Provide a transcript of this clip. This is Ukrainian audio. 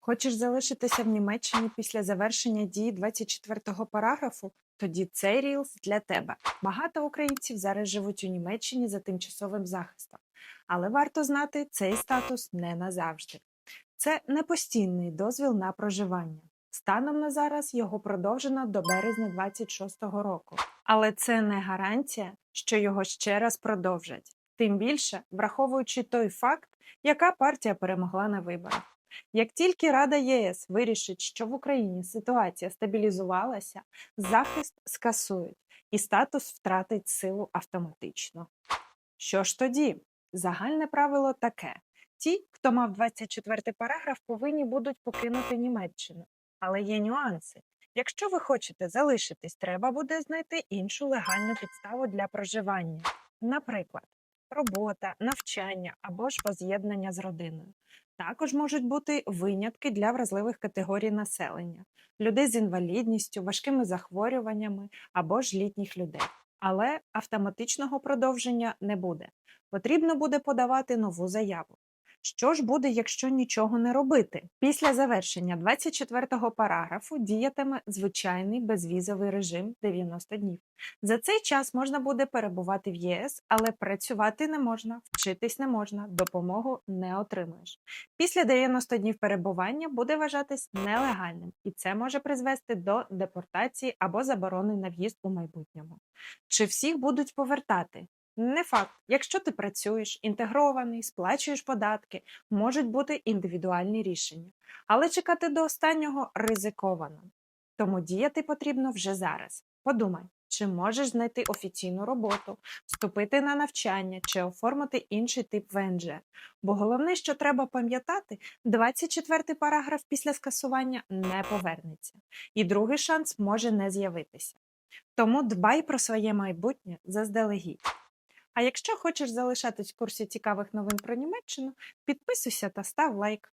Хочеш залишитися в Німеччині після завершення дії 24-го параграфу? Тоді цей рілс для тебе. Багато українців зараз живуть у Німеччині за тимчасовим захистом, але варто знати, цей статус не назавжди. Це не постійний дозвіл на проживання. Станом на зараз його продовжено до березня 26-го року. Але це не гарантія, що його ще раз продовжать. Тим більше, враховуючи той факт, яка партія перемогла на виборах. Як тільки Рада ЄС вирішить, що в Україні ситуація стабілізувалася, захист скасують і статус втратить силу автоматично. Що ж тоді? Загальне правило таке: ті, хто мав 24 параграф, повинні будуть покинути Німеччину. Але є нюанси. Якщо ви хочете залишитись, треба буде знайти іншу легальну підставу для проживання, наприклад, робота, навчання або ж воз'єднання з родиною. Також можуть бути винятки для вразливих категорій населення, людей з інвалідністю, важкими захворюваннями або ж літніх людей. Але автоматичного продовження не буде. Потрібно буде подавати нову заяву. Що ж буде, якщо нічого не робити? Після завершення 24-го параграфу діятиме звичайний безвізовий режим 90 днів. За цей час можна буде перебувати в ЄС, але працювати не можна, вчитись не можна, допомогу не отримаєш. Після 90 днів перебування буде вважатись нелегальним, і це може призвести до депортації або заборони на в'їзд у майбутньому. Чи всіх будуть повертати? Не факт. Якщо ти працюєш, інтегрований, сплачуєш податки, можуть бути індивідуальні рішення. Але чекати до останнього ризиковано. Тому діяти потрібно вже зараз. Подумай, чи можеш знайти офіційну роботу, вступити на навчання чи оформити інший тип ВНЖ. Бо головне, що треба пам'ятати, 24 параграф після скасування не повернеться, і другий шанс може не з'явитися. Тому дбай про своє майбутнє заздалегідь. А якщо хочеш залишатись в курсі цікавих новин про Німеччину, підписуйся та став лайк.